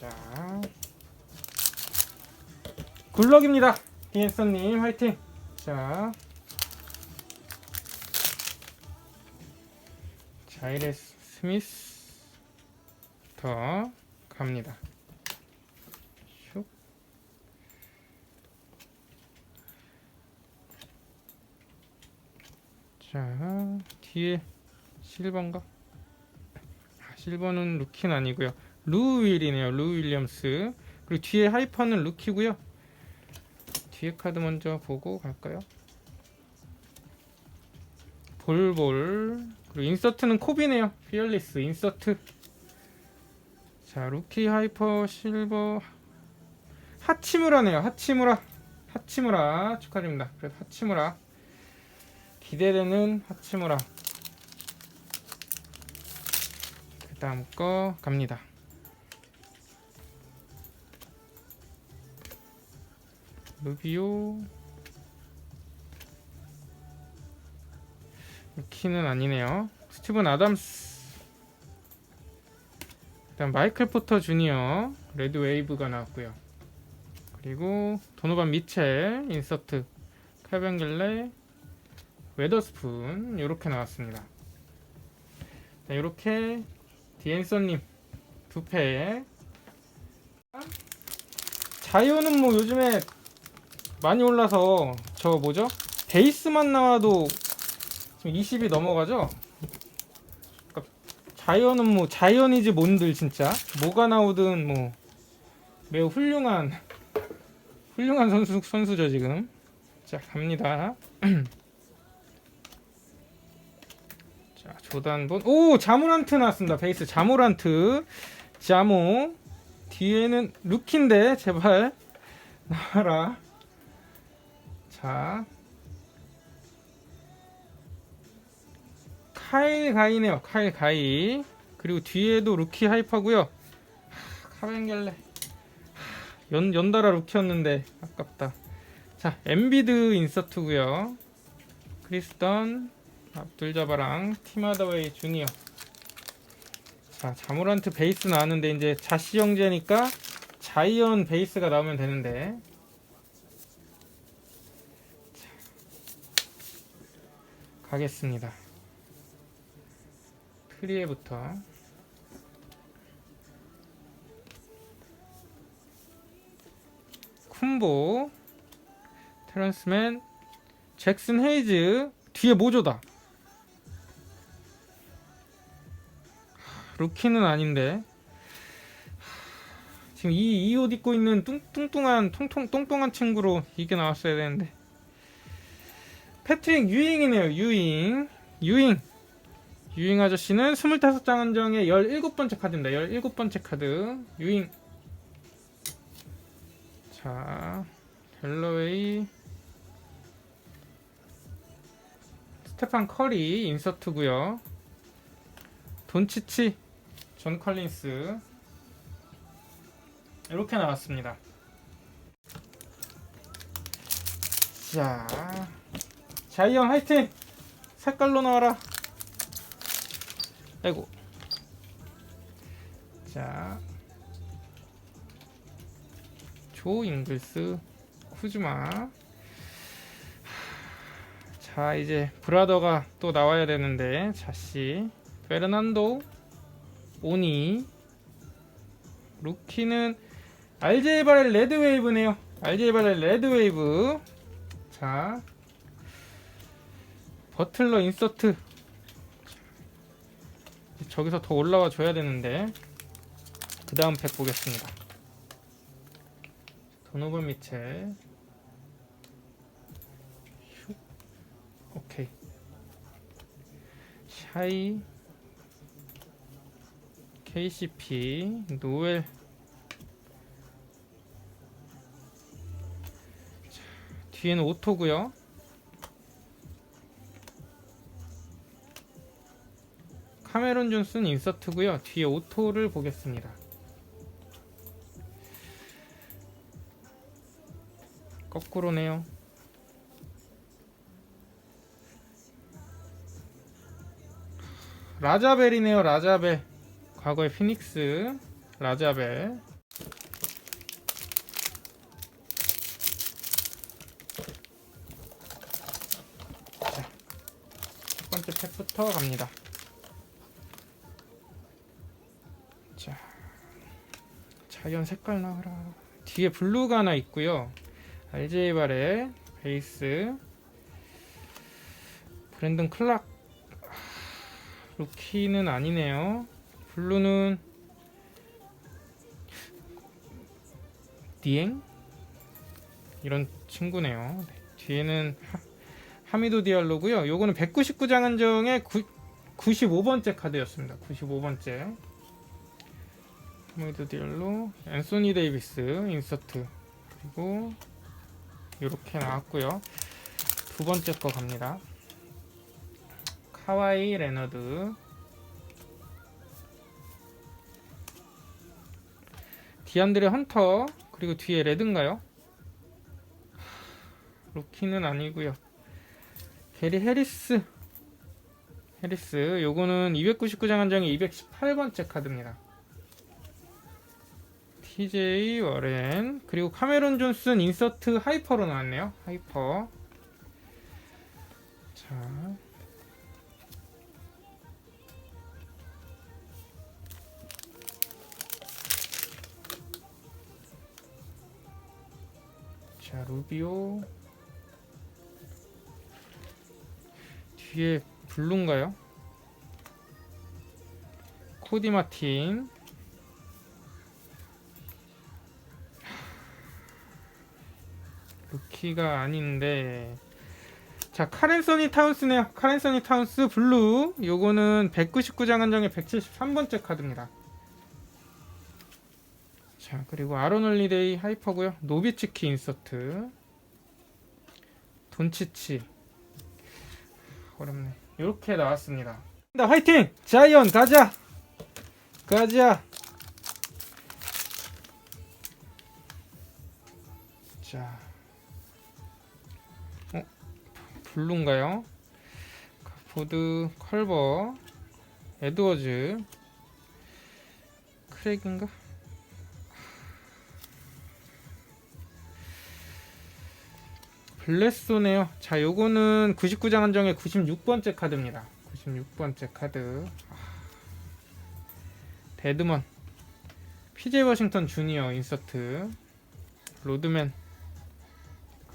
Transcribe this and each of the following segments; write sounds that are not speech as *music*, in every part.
자. 굴럭입니다. 비앤서님 화이팅. 자. 자이레스 스미스부터 갑니다. 슉. 자 뒤에 실버인가? 아, 실버는 루키는 아니고요 루윌이네요. 루 윌리엄스. 그리고 뒤에 하이퍼는 루키고요. 뒤에 카드 먼저 보고 갈까요? 볼볼. 그리고 인서트는 코비네요. 피얼리스 인서트. 자 루키 하이퍼 실버. 하치무라네요. 하치무라. 하치무라. 축하드립니다. 그래서 하치무라. 기대되는 하치무라. 그 다음 거 갑니다 루비오 루키는 아니네요. 스티븐 아담스. 그다음 마이클 포터 주니어 레드 웨이브가 나왔고요. 그리고 도노반 미첼 인서트 칼벤gel레 웨더스푼 이렇게 나왔습니다. 이렇게 디앤서님 두패 자이오는 뭐 요즘에 많이 올라서 저 뭐죠? 베이스만 나와도 지금 20이 넘어가죠? 그러니까 자이언은 뭐 자이언이지 뭔들 진짜. 뭐가 나오든 뭐 매우 훌륭한 훌륭한 선수 선수죠 지금. 자 갑니다. *clears throat* 자 조단본. 오 자모란트 나왔습니다. 베이스 자모란트. 자모. 뒤에는 루키인데 제발. *laughs* 나와라 자 카일 가이네요 카일 가이. 그리고 뒤에도 루키 하이퍼고요. 카벤gel레. 연, 연달아 루키였는데 아깝다. 자 엠비드 인서트고요. 크리스턴 압둘자바랑 티마더웨이 주니어. 자 자모란트 베이스 나왔는데 이제 자시 형제니까 자이언 베이스가 나오면 되는데 가겠습니다. 트리에부터. 쿤보 테런스맨 잭슨 헤이즈 뒤에 모조다. 하, 루키는 아닌데. 하, 지금 이옷 입고 있는 뚱, 뚱뚱한 통통 똥똥한 친구로 이게 나왔어야 되는데 패트릭 유잉이네요 유잉 유잉 유잉 아저씨는 25장 한정의 17번째 카드입니다. 17번째 카드. 유잉. 자, 델러웨이. 스테판 커리 인서트고요. 돈치치 존 컬린스. 이렇게 나왔습니다. 자, 자이언 화이팅! 색깔로 나와라. 아이고. 자. 조 잉글스 쿠즈마. 자 이제 브라더가 또 나와야 되는데 자씨. 페르난도 오니. 루키는 알제바렐 레드웨이브네요. 알제바렐 레드웨이브. 자 버틀러 인서트. 저기서 더 올라와 줘야 되는데. 그 다음 팩 보겠습니다. 도노블 슉. 오케이. 샤이. KCP 노엘. 자, 뒤에는 오토고요 카메론 존슨 인서트고요. 뒤에 오토를 보겠습니다. 거꾸로네요. 라자벨이네요, 라자벨. 과거의 피닉스, 라자벨. 첫 번째 팩부터 갑니다. 자연 색깔 나와라. 뒤에 블루가 하나 있고요. RJ 발의 베이스, 브랜든 클락 아, 루키는 아니네요. 블루는 디엥 이런 친구네요. 네, 뒤에는 하, 하미도 디알로고요. 요거는 199장 한정의 95번째 카드였습니다. 95번째. 하미도 디알로, 앤소니 데이비스 인서트 그리고 이렇게 나왔고요. 두 번째 거 갑니다. 카와이 레너드 디안드레 헌터 그리고 뒤에 레드인가요? 루키는 아니고요. 게리 해리스 해리스 요거는 299장 한정의 218번째 카드입니다. TJ 워렌. 그리고 카메론 존슨 인서트 하이퍼로 나왔네요. 하이퍼. 자. 자, 루비오. 뒤에 블루인가요? 코디 마틴 루키가 아닌데. 자 카렌서니 타운스네요 카렌서니 타운스 블루. 요거는 199장 한정의 173번째 카드입니다. 자 그리고 아론 홀리데이 하이퍼고요. 노비츠키 인서트. 돈치치. 어렵네. 이렇게 나왔습니다. 나 화이팅! 자이언 가자! 가자! 자 블루인가요? 포드 컬버 에드워즈 크랙인가? 블레소네요. 자, 요거는 99장 한정의 96번째 카드입니다. 96번째 카드. 아, 데드먼. PJ 워싱턴 주니어 인서트. 로드맨.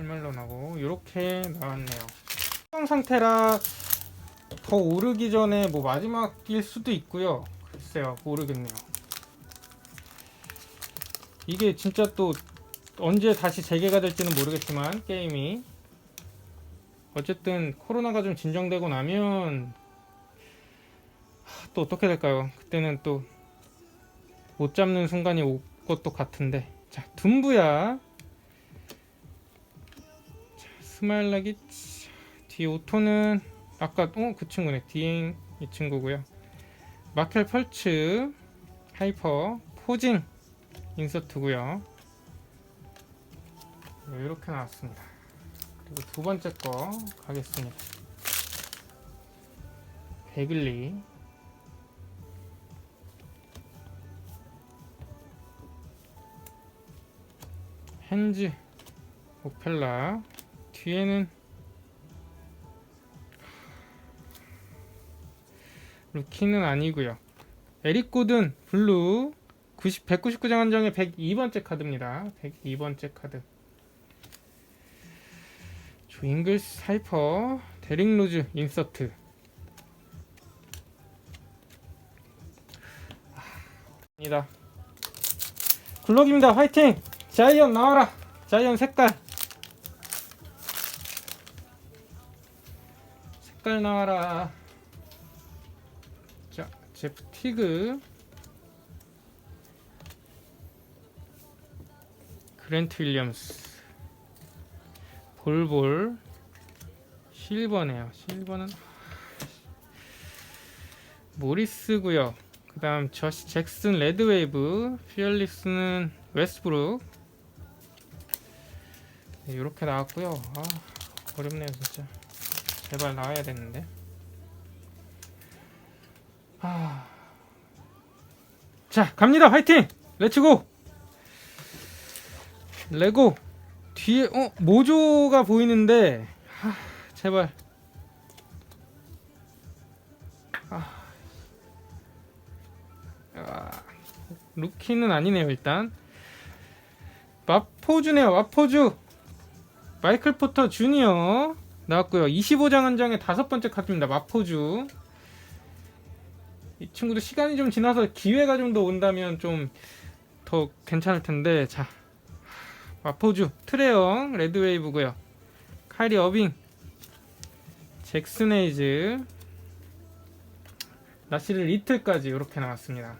클멜론하고 이렇게 나왔네요. 수정 상태라 더 오르기 전에 뭐 마지막일 수도 있고요. 글쎄요, 모르겠네요. 이게 진짜 또 언제 다시 재개가 될지는 모르겠지만 게임이 어쨌든 코로나가 좀 진정되고 나면 하, 또 어떻게 될까요? 그때는 또 못 잡는 순간이 올 것도 같은데 자 둠부야 자, 스마일 라기 자, 뒤에 오토는 아까 어 그 친구네. 디잉 이 친구고요. 마켈 펄츠 하이퍼 포징 인서트고요. 이렇게 나왔습니다. 그리고 두 번째 거 가겠습니다. 베글리. 핸즈 오펠라 뒤에는 루키는 아니고요. 에릭 고든 블루 90, 199장 한정의 102번째 카드입니다. 102번째 카드. 잉글스 하이퍼 데릭 로즈 인서트 입니다 굴럭입니다 화이팅 자이언 나와라 자이언 색깔 색깔 나와라 자 제프 티그 그랜트 윌리엄스 볼볼 실버네요. 실버는 모리스고요. 그 다음 저시 잭슨 레드웨이브 피얼리스는 웨스브룩 네, 이렇게 나왔고요. 아 어렵네요 진짜. 제발 나와야 되는데. 아. 자, 갑니다. 화이팅! 렛츠고! 레고! 뒤에, 어, 모조가 보이는데, 아, 제발. 아. 아. 루키는 아니네요, 일단. 마포주네요, 마포주! 마이클 포터 주니어. 나왔고요. 25장 한 장에 다섯 번째 카드입니다. 마포주. 이 친구도 시간이 좀 지나서 기회가 좀 더 온다면 좀 더 괜찮을 텐데. 자 마포주 트레영 레드웨이브고요. 카이리 어빙 잭슨 헤이즈 나시를 리틀까지 이렇게 나왔습니다